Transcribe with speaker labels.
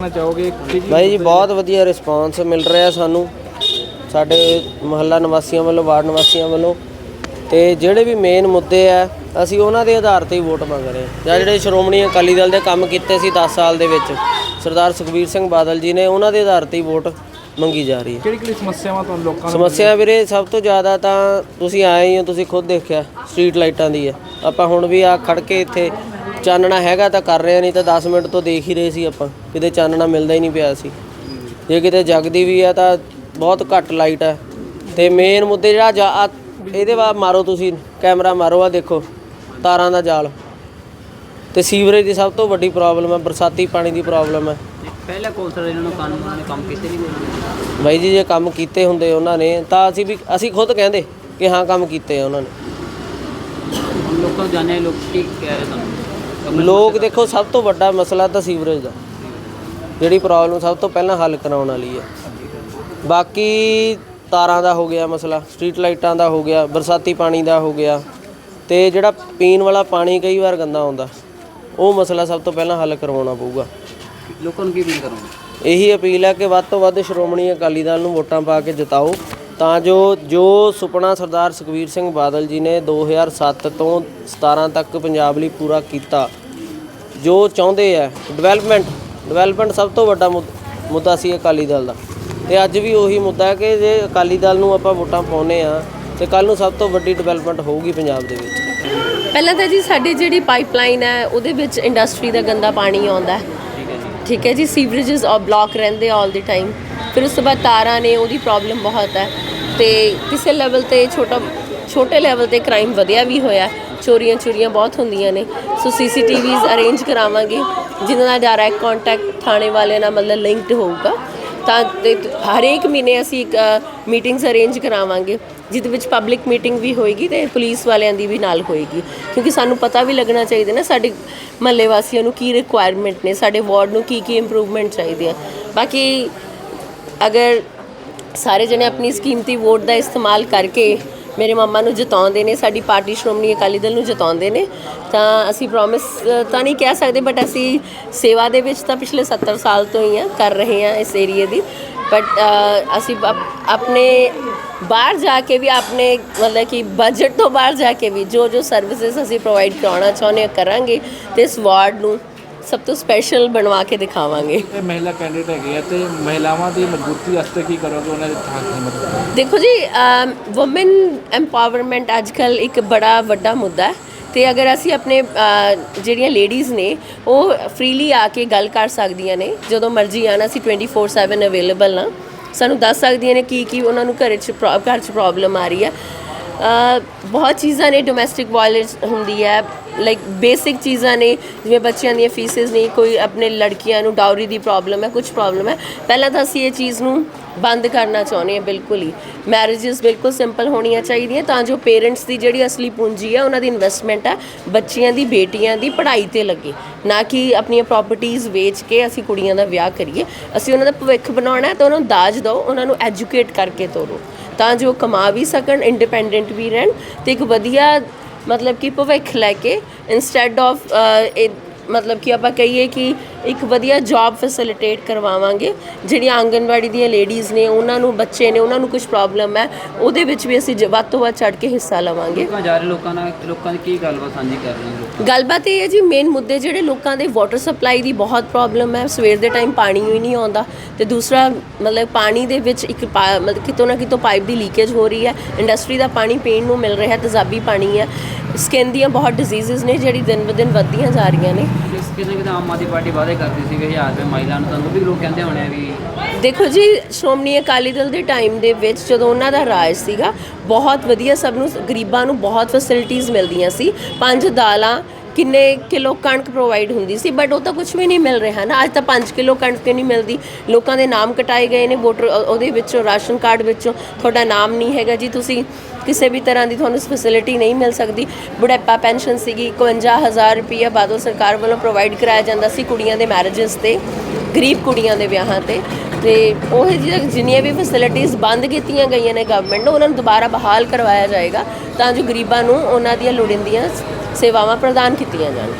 Speaker 1: ਕਹਿਣਾ ਚਾਹੋਗੇ
Speaker 2: ਬਾਈ ਜੀ ਬਹੁਤ ਵਧੀਆ ਰਿਸਪਾਂਸ ਮਿਲ ਰਿਹਾ ਸਾਨੂੰ। ਸਾਡੇ ਮੁਹੱਲਾ ਨਿਵਾਸੀਆਂ ਵੱਲੋਂ ਵਾਰਡ ਨਿਵਾਸੀਆਂ ਵੱਲੋਂ। ਤੇ ਜਿਹੜੇ ਵੀ ਮੇਨ ਮੁੱਦੇ ਆ ਅਸੀਂ ਉਹਨਾਂ ਦੇ ਆਧਾਰ ਤੇ ਹੀ ਵੋਟ ਮੰਗ ਰਹੇ ਹਾਂ। ਜਾਂ ਜਿਹੜੇ ਸ਼੍ਰੋਮਣੀ ਅਕਾਲੀ ਦਲ ਦੇ ਕੰਮ ਕੀਤੇ ਸੀ 10 ਸਾਲ ਦੇ ਵਿੱਚ ਸਰਦਾਰ ਸੁਖਬੀਰ ਸਿੰਘ ਬਾਦਲ ਜੀ ਨੇ ਉਹਨਾਂ ਦੇ ਆਧਾਰ ਤੇ ਹੀ ਵੋਟ ਮੰਗੀ ਜਾ ਰਹੀ ਹੈ।
Speaker 1: ਕਿਹੜੀ ਕਿਹੜੀ ਸਮੱਸਿਆਵਾਂ ਤੁਹਾਨੂੰ ਲੋਕਾਂ ਨੂੰ
Speaker 2: ਸਮੱਸਿਆ ਵੀਰੇ ਸਭ ਤੋਂ ਜ਼ਿਆਦਾ ਤਾਂ ਤੁਸੀਂ ਆਏ ਹੀ ਹੋ ਤੁਸੀਂ ਖੁਦ ਦੇਖਿਆ ਸਟਰੀਟ ਲਾਈਟਾਂ ਦੀ ਹੈ। ਆਪਾਂ ਹੁਣ ਵੀ ਆ ਖੜ ਕੇ ਇੱਥੇ ਚਾਨਣਾ ਹੈਗਾ ਤਾਂ ਕਰ ਰਹੇ ਨਹੀਂ ਤਾਂ 10 ਮਿੰਟ ਤੋਂ ਦੇਖ ਹੀ ਰਹੇ ਸੀ ਆਪਾਂ ਕਿਤੇ ਚਾਨਣਾ ਮਿਲਦਾ ਹੀ ਨਹੀਂ ਪਿਆ ਸੀ। ਜੇ ਕਿਤੇ ਜਗਦੀ ਵੀ ਆ ਤਾਂ ਬਹੁਤ ਘੱਟ ਲਾਈਟ ਹੈ ਤੇ ਮੇਨ ਮੁੱਦੇ ਜਿਹੜਾ ਜਾ- ਆਹ ਇਹਦੇ ਬਾਅਦ ਮਾਰੋ ਤੁਸੀਂ ਕੈਮਰਾ ਮਾਰੋ ਆ ਦੇਖੋ ਤਾਰਾਂ ਦਾ ਜਾਲ। ਤੇ ਸੀਵਰੇਜ ਦੀ ਸਭ ਤੋਂ ਵੱਡੀ ਪ੍ਰੋਬਲਮ ਹੈ ਬਰਸਾਤੀ ਪਾਣੀ ਦੀ ਪ੍ਰੋਬਲਮ ਹੈ
Speaker 3: ਪਹਿਲਾਂ ਕੌਂਸਲਰ ਇਹਨਾਂ ਨੂੰ ਕਾਨੂੰਨ ਨੇ ਕੰਮ ਕੀਤੇ ਨਹੀਂ
Speaker 2: ਬਾਈ ਜੀ ਜੇ ਕੰਮ ਕੀਤੇ ਹੁੰਦੇ ਉਹਨਾਂ ਨੇ ਤਾਂ ਅਸੀਂ ਵੀ ਅਸੀਂ ਖੁਦ ਕਹਿੰਦੇ ਕਿ ਹਾਂ ਕੰਮ ਕੀਤੇ ਆ ਉਹਨਾਂ ਨੇ।
Speaker 3: ਹੁਣ ਲੋਕਾਂ ਨੂੰ ਜਾਣਿਆ ਲੋਕ ਕੀ ਕਹਿ ਰਹੇ ਤੁਹਾਨੂੰ?
Speaker 2: ਲੋਕ ਦੇਖੋ ਸਭ ਤੋਂ ਵੱਡਾ ਮਸਲਾ ਤਾਂ ਸੀਵਰੇਜ ਦਾ। ਜਿਹੜੀ ਪ੍ਰੋਬਲਮ ਸਭ ਤੋਂ ਪਹਿਲਾਂ ਹੱਲ ਕਰਾਉਣ ਵਾਲੀ ਹੈ। ਬਾਕੀ ਤਾਰਾਂ ਦਾ ਹੋ ਗਿਆ ਮਸਲਾ ਸਟਰੀਟ ਲਾਈਟਾਂ ਦਾ ਹੋ ਗਿਆ ਬਰਸਾਤੀ ਪਾਣੀ ਦਾ ਹੋ ਗਿਆ। ਤੇ ਜਿਹੜਾ ਪੀਣ ਵਾਲਾ ਪਾਣੀ ਕਈ ਵਾਰ ਗੰਦਾ ਆਉਂਦਾ ਉਹ ਮਸਲਾ ਸਭ ਤੋਂ ਪਹਿਲਾਂ ਹੱਲ ਕਰਵਾਉਣਾ ਪਊਗਾ।
Speaker 3: ਲੋਕਾਂ ਨੂੰ ਕੀ ਅਪੀਲ ਕਰੋਗੇ?
Speaker 2: ਇਹੀ ਅਪੀਲ ਹੈ ਕਿ ਵੱਧ ਤੋਂ ਵੱਧ ਸ਼੍ਰੋਮਣੀ ਅਕਾਲੀ ਦਲ ਨੂੰ ਵੋਟਾਂ ਪਾ ਕੇ ਜਿਤਾਓ। ਤਾਂ ਜੋ ਜੋ ਸੁਪਨਾ ਸਰਦਾਰ ਸੁਖਬੀਰ ਸਿੰਘ ਬਾਦਲ ਜੀ ਨੇ 2007 ਤੋਂ 17 ਤੱਕ ਪੰਜਾਬ ਲਈ ਪੂਰਾ ਕੀਤਾ ਜੋ ਚਾਹੁੰਦੇ ਆ ਡਿਵੈਲਪਮੈਂਟ ਡਿਵੈਲਪਮੈਂਟ ਸਭ ਤੋਂ ਵੱਡਾ ਮੁੱਦ- ਸੀ ਅਕਾਲੀ ਦਲ ਦਾ। ਤੇ ਅੱਜ ਵੀ ਉਹੀ ਮੁੱਦਾ ਹੈ ਕਿ ਜੇ ਅਕਾਲੀ ਦਲ ਨੂੰ ਆਪਾਂ ਵੋਟਾਂ ਪਾਉਨੇ ਆ ਤੇ ਕੱਲ ਨੂੰ ਸਭ ਤੋਂ ਵੱਡੀ ਡਿਵੈਲਪਮੈਂਟ ਹੋਊਗੀ ਪੰਜਾਬ ਦੇ ਵਿੱਚ।
Speaker 4: ਪਹਿਲਾਂ ਤਾਂ ਜੀ ਸਾਡੀ ਜਿਹੜੀ ਪਾਈਪਲਾਈਨ ਹੈ ਉਹਦੇ ਵਿੱਚ ਇੰਡਸਟਰੀ ਦਾ ਗੰਦਾ ਪਾਣੀ ਆਉਂਦਾ ਹੈ।
Speaker 3: ਠੀਕ ਹੈ ਜੀ।
Speaker 4: ਠੀਕ ਹੈ ਜੀ ਸੀਵਰੇजेस ਆ ਬਲੌਕ ਰਹਿੰਦੇ ਆਲ ਦੀ ਟਾਈਮ ਫਿਰ ਉਸ ਤੋਂ ਬਾਅਦ ਤਾਰਾਂ ਨੇ ਉਹਦੀ ਪ੍ਰੋਬਲਮ ਬਹੁਤ ਹੈ ਤੇ ਕਿਸੇ ਲੈਵਲ ਤੇ ਛੋਟਾ, ਛੋਟੇ ਲੈਵਲ ਤੇ ਕ੍ਰਾਈਮ ਵਧਿਆ ਵੀ ਹੋਇਆ ਚੋਰੀਆਂ ਚੋਰੀਆਂ ਬਹੁਤ ਹੁੰਦੀਆਂ ਨੇ। ਸੋ ਸੀਸੀਟੀਵੀਜ਼ ਅਰੇਂਜ ਕਰਾਵਾਂਗੇ ਜਿਨ੍ਹਾਂ ਨਾਲ ਡਾਇਰੈਕਟ ਕੰਟੈਕਟ ਥਾਣੇ ਵਾਲਿਆਂ ਨਾਲ ਮਤਲਬ ਲਿੰਕਡ ਹੋਊਗਾ। ਤਾਂ ਹਰੇਕ ਮਹੀਨੇ ਅਸੀਂ ਇੱਕ ਮੀਟਿੰਗਸ ਅਰੇਂਜ ਕਰਾਵਾਂਗੇ, ਜਿਹਦੇ ਵਿੱਚ ਪਬਲਿਕ ਮੀਟਿੰਗ ਵੀ ਹੋਏਗੀ ਤੇ ਪੁਲਿਸ ਵਾਲਿਆਂ ਦੀ ਵੀ ਨਾਲ ਹੋਏਗੀ। ਕਿਉਂਕਿ ਸਾਨੂੰ ਪਤਾ ਵੀ ਲੱਗਣਾ ਚਾਹੀਦਾ ਨਾ ਸਾਡੇ ਮਹੱਲੇ ਵਾਸੀਆਂ ਨੂੰ ਕੀ ਰਿਕੁਆਇਰਮੈਂਟ ਨੇ, ਸਾਡੇ ਵਾਰਡ ਨੂੰ ਕੀ ਕੀ ਇੰਪਰੂਵਮੈਂਟ ਚਾਹੀਦੀ ਹੈ ਬਾਕੀ ਅਗਰ ਸਾਰੇ ਜਣੇ ਆਪਣੀ ਕੀਮਤੀ ਵੋਟ ਦਾ ਇਸਤੇਮਾਲ ਕਰਕੇ ਮੇਰੇ ਮੰਮਾ ਨੂੰ ਜਿਤਾਉਂਦੇ ਨੇ, ਸਾਡੀ ਪਾਰਟੀ ਸ਼੍ਰੋਮਣੀ ਅਕਾਲੀ ਦਲ ਨੂੰ ਜਿਤਾਉਂਦੇ ਨੇ, ਤਾਂ ਅਸੀਂ ਪ੍ਰੋਮਿਸ ਤਾਂ ਨਹੀਂ ਕਹਿ ਸਕਦੇ ਬਟ ਅਸੀਂ ਸੇਵਾ ਦੇ ਵਿੱਚ ਤਾਂ ਪਿਛਲੇ 70 ਸਾਲ ਤੋਂ ਹੀ ਆ, ਕਰ ਰਹੇ ਹਾਂ ਇਸ ਏਰੀਏ ਦੀ। ਬਟ ਅਸੀਂ ਆਪਣੇ ਬਾਹਰ ਜਾ ਕੇ ਵੀ, ਆਪਣੇ ਮਤਲਬ ਕਿ ਬਜਟ ਤੋਂ ਬਾਹਰ ਜਾ ਕੇ ਵੀ ਜੋ ਜੋ ਸਰਵਿਸਿਜ਼ ਅਸੀਂ ਪ੍ਰੋਵਾਈਡ ਕਰਾਉਣਾ ਚਾਹੁੰਦੇ ਹਾਂ, ਕਰਾਂਗੇ ਤੇ ਇਸ ਵਾਰਡ ਨੂੰ ਸਭ ਤੋਂ ਸਪੈਸ਼ਲ ਬਣਵਾ ਕੇ ਦਿਖਾਵਾਂਗੇ।
Speaker 1: ਇਹ ਮਹਿਲਾ ਕੈਂਡੀਡੇਟ ਹੈਗੇ ਆ ਤੇ ਮਹਿਲਾਵਾਂ ਦੀ ਮਜ਼ਬੂਤੀ ਵਾਸਤੇ ਕੀ ਕਰੋਗੇ? ਉਹਨਾਂ ਦੇ ਥਾਂ ਕੀ ਮਦਦ
Speaker 4: ਦੇਖੋ ਜੀ ਔਮਨ ਐਮਪਾਵਰਮੈਂਟ ਅੱਜਕੱਲ ਇੱਕ ਬੜਾ ਵੱਡਾ ਮੁੱਦਾ ਹੈ ਤੇ ਅਗਰ ਅਸੀਂ ਆਪਣੇ ਜਿਹੜੀਆਂ ਲੇਡੀਜ਼ ਨੇ ਉਹ ਫ੍ਰੀਲੀ ਆ ਕੇ ਗੱਲ ਕਰ ਸਕਦੀਆਂ ਨੇ ਜਦੋਂ ਮਰਜ਼ੀ ਆਣਾ ਅਸੀਂ 24/7 ਅਵੇਲੇਬਲ ਨਾ ਸਾਨੂੰ ਦੱਸ ਸਕਦੀਆਂ ਨੇ ਕੀ ਕੀ ਉਹਨਾਂ ਨੂੰ ਘਰ 'ਚ ਘਰ 'ਚ ਪ੍ਰੋਬਲਮ ਆ ਰਹੀ ਹੈ। ਬਹੁਤ ਚੀਜ਼ਾਂ ਨੇ ਡੋਮੈਸਟਿਕ ਵਾਇਲੈਂਸ ਹੁੰਦੀ ਹੈ ਲਾਈਕ ਬੇਸਿਕ ਚੀਜ਼ਾਂ ਨੇ, ਜਿਵੇਂ ਬੱਚਿਆਂ ਦੀਆਂ ਫੀਸਿਸ ਨਹੀਂ ਕੋਈ ਆਪਣੇ ਲੜਕੀਆਂ ਨੂੰ ਡਾਊਰੀ ਦੀ ਪ੍ਰੋਬਲਮ ਹੈ ਕੁਝ ਪ੍ਰੋਬਲਮ ਹੈ। ਪਹਿਲਾਂ ਤਾਂ ਅਸੀਂ ਇਹ ਚੀਜ਼ ਨੂੰ ਬੰਦ ਕਰਨਾ ਚਾਹੁੰਦੇ ਹਾਂ, ਬਿਲਕੁਲ ਹੀ। ਮੈਰਿਜਸ ਬਿਲਕੁਲ ਸਿੰਪਲ ਹੋਣੀਆਂ ਚਾਹੀਦੀਆਂ, ਤਾਂ ਜੋ ਪੇਰੈਂਟਸ ਦੀ ਜਿਹੜੀ ਅਸਲੀ ਪੂੰਜੀ ਹੈ, ਉਹਨਾਂ ਦੀ ਇਨਵੈਸਟਮੈਂਟ ਹੈ, ਬੱਚਿਆਂ ਦੀ, ਬੇਟੀਆਂ ਦੀ ਪੜ੍ਹਾਈ ਤੇ ਲੱਗੇ। ਨਾ ਕਿ ਆਪਣੀਆਂ ਪ੍ਰਾਪਰਟੀਆਂ ਵੇਚ ਕੇ ਅਸੀਂ ਕੁੜੀਆਂ ਦਾ ਵਿਆਹ ਕਰੀਏ। ਅਸੀਂ ਉਹਨਾਂ ਦਾ ਭਵਿੱਖ ਬਣਾਉਣਾ ਹੈ, ਤਾਂ ਉਹਨਾਂ ਨੂੰ ਦਾਜ ਦਿਓ, ਉਹਨਾਂ ਨੂੰ ਐਜੂਕੇਟ ਕਰਕੇ ਤੋਰੋ। ਤਾਂ ਜੋ ਕਮਾ ਵੀ ਸਕਣ ਇੰਡੀਪੈਂਡੈਂਟ ਵੀ ਰਹਿਣ ਤੇ ਇੱਕ ਵਧੀਆ ਮਤਲਬ ਕਿ ਭਵਿੱਖ ਲੈ ਕੇ ਇਨਸਟੈਡ ਆਫ ਮਤਲਬ ਕਿ ਆਪਾਂ ਕਹੀਏ ਕਿ ਇੱਕ ਵਧੀਆ ਜੌਬ ਫੈਸਿਲਿਟੇਟ ਕਰਵਾਵਾਂਗੇ। ਜਿਹੜੀਆਂ ਆਂਗਨਵਾੜੀ ਦੀਆਂ ਲੇਡੀਜ਼ ਨੇ ਉਹਨਾਂ ਨੂੰ ਬੱਚੇ ਨੇ ਉਹਨਾਂ ਨੂੰ ਕੁਝ ਪ੍ਰੋਬਲਮ ਹੈ ਉਹਦੇ ਵਿੱਚ ਵੀ ਅਸੀਂ ਜ- ਵੱਧ ਤੋਂ ਵੱਧ ਚੜ ਕੇ ਹਿੱਸਾ ਲਵਾਂਗੇ।
Speaker 3: ਲੋਕਾਂ ਜਾ ਰਹੇ ਲੋਕਾਂ ਨਾਲ ਲੋਕਾਂ ਦੀ ਕੀ ਗੱਲਬਾਤ ਸਾਂਝੀ ਕਰ ਰਹੇ ਹੋ ਲੋਕ?
Speaker 4: ਗੱਲਬਾਤ ਇਹ ਹੈ ਜੀ ਮੇਨ ਮੁੱਦੇ ਜਿਹੜੇ ਲੋਕਾਂ ਦੇ ਵਾਟਰ ਸਪਲਾਈ ਦੀ ਬਹੁਤ ਪ੍ਰੋਬਲਮ ਹੈ। ਸਵੇਰ ਦੇ ਟਾਈਮ ਪਾਣੀ ਹੀ ਨਹੀਂ ਆਉਂਦਾ ਤੇ ਦੂਸਰਾ ਮਤਲਬ ਪਾਣੀ ਦੇ ਵਿੱਚ ਇੱਕ ਪਾ- ਮਤਲਬ ਕਿਤੋਂ ਨਾ ਕਿਤੋਂ ਪਾਈਪ ਦੀ ਲੀਕੇਜ ਹੋ ਰਹੀ ਹੈ। ਇੰਡਸਟਰੀ ਦਾ ਪਾਣੀ ਪੀਣ ਨੂੰ ਮਿਲ ਰਿਹਾ ਤੇਜ਼ਾਬੀ ਪਾਣੀ ਹੈ। ਸਕਿਨ ਦੀਆਂ ਬਹੁਤ ਡਿਜ਼ੀਜ਼ਸ ਨੇ ਜਿਹੜੀ ਦਿਨ ਬ ਦਿਨ ਵੱਧਦੀਆਂ ਜਾ ਰਹੀਆਂ ਨੇ।
Speaker 3: ਇਸ ਕਿਤੇ ਕਿਤੇ ਆਮ ਆਦਮੀ ਪਾਰਟੀ ਵਾਅਦੇ ਕਰਦੀ ਸੀ 1000 ਰੁਪਏ ਮਹਿਲਾ ਨੂੰ ਤੁਹਾਨੂੰ ਵੀ ਲੋਕ ਕਹਿੰਦੇ ਹੋਣੇ ਆ ਵੀ
Speaker 4: ਦੇਖੋ ਜੀ, ਸ਼੍ਰੋਮਣੀ ਅਕਾਲੀ ਦਲ ਦੇ ਟਾਈਮ ਦੇ ਵਿੱਚ ਜਦੋਂ ਉਹਨਾਂ ਦਾ ਰਾਜ ਸੀਗਾ, ਬਹੁਤ ਵਧੀਆ ਸਭ ਨੂੰ, ਗਰੀਬਾਂ ਨੂੰ ਬਹੁਤ ਫੈਸਿਲਿਟੀਆਂ ਮਿਲਦੀਆਂ ਸੀ। ਪੰਜ ਦਾਲਾਂ ਕਿੰਨੇ ਕਿਲੋ ਕਣਕ ਪ੍ਰੋਵਾਈਡ ਹੁੰਦੀ ਸੀ ਬਟ ਉਹ ਤਾਂ ਕੁਝ ਵੀ ਨਹੀਂ ਮਿਲ ਰਿਹਾ ਨਾ। ਅੱਜ ਤਾਂ 5 ਕਿਲੋ ਕਣਕ ਨਹੀਂ ਮਿਲਦੀ। ਲੋਕਾਂ ਦੇ ਨਾਮ ਕਟਾਏ ਗਏ ਨੇ ਵੋਟਰ ਉਹਦੇ ਵਿੱਚੋਂ, ਰਾਸ਼ਨ ਕਾਰਡ ਵਿੱਚੋਂ। ਤੁਹਾਡਾ ਨਾਮ ਨਹੀਂ ਹੈਗਾ ਜੀ। ਤੁਸੀਂ ਕਿਸੇ ਵੀ ਤਰ੍ਹਾਂ ਦੀ ਤੁਹਾਨੂੰ ਫੈਸਿਲਿਟੀ ਨਹੀਂ ਮਿਲ ਸਕਦੀ। ਬੁਢਾਪਾ ਪੈਨਸ਼ਨ ਸੀਗੀ 51000 ਰੁਪਈਆ ਬਾਦਲ ਸਰਕਾਰ ਵੱਲੋਂ ਪ੍ਰੋਵਾਈਡ ਕਰਾਇਆ ਜਾਂਦਾ ਸੀ ਕੁੜੀਆਂ ਦੇ ਮੈਰਿਜਸ ਤੇ, ਗਰੀਬ ਕੁੜੀਆਂ ਦੇ ਵਿਆਹਾਂ ਤੇ। ਤੇ ਉਹ ਜਿਹੜੀਆਂ ਜਿੰਨੀਆਂ ਵੀ ਫੈਸਿਲਿਟੀਆਂ ਬੰਦ ਕੀਤੀਆਂ ਗਈਆਂ ਨੇ ਗਵਰਨਮੈਂਟ ਨੂੰ, ਉਹਨਾਂ ਨੂੰ ਦੁਬਾਰਾ ਬਹਾਲ ਕਰਵਾਇਆ ਜਾਏਗਾ ਤਾਂ ਜੋ ਗਰੀਬਾਂ ਨੂੰ ਉਹਨਾਂ ਦੀਆਂ ਲੋੜੀਂਦੀਆਂ ਸੇਵਾਵਾਂ ਪ੍ਰਦਾਨ ਕੀਤੀਆਂ ਜਾਣ।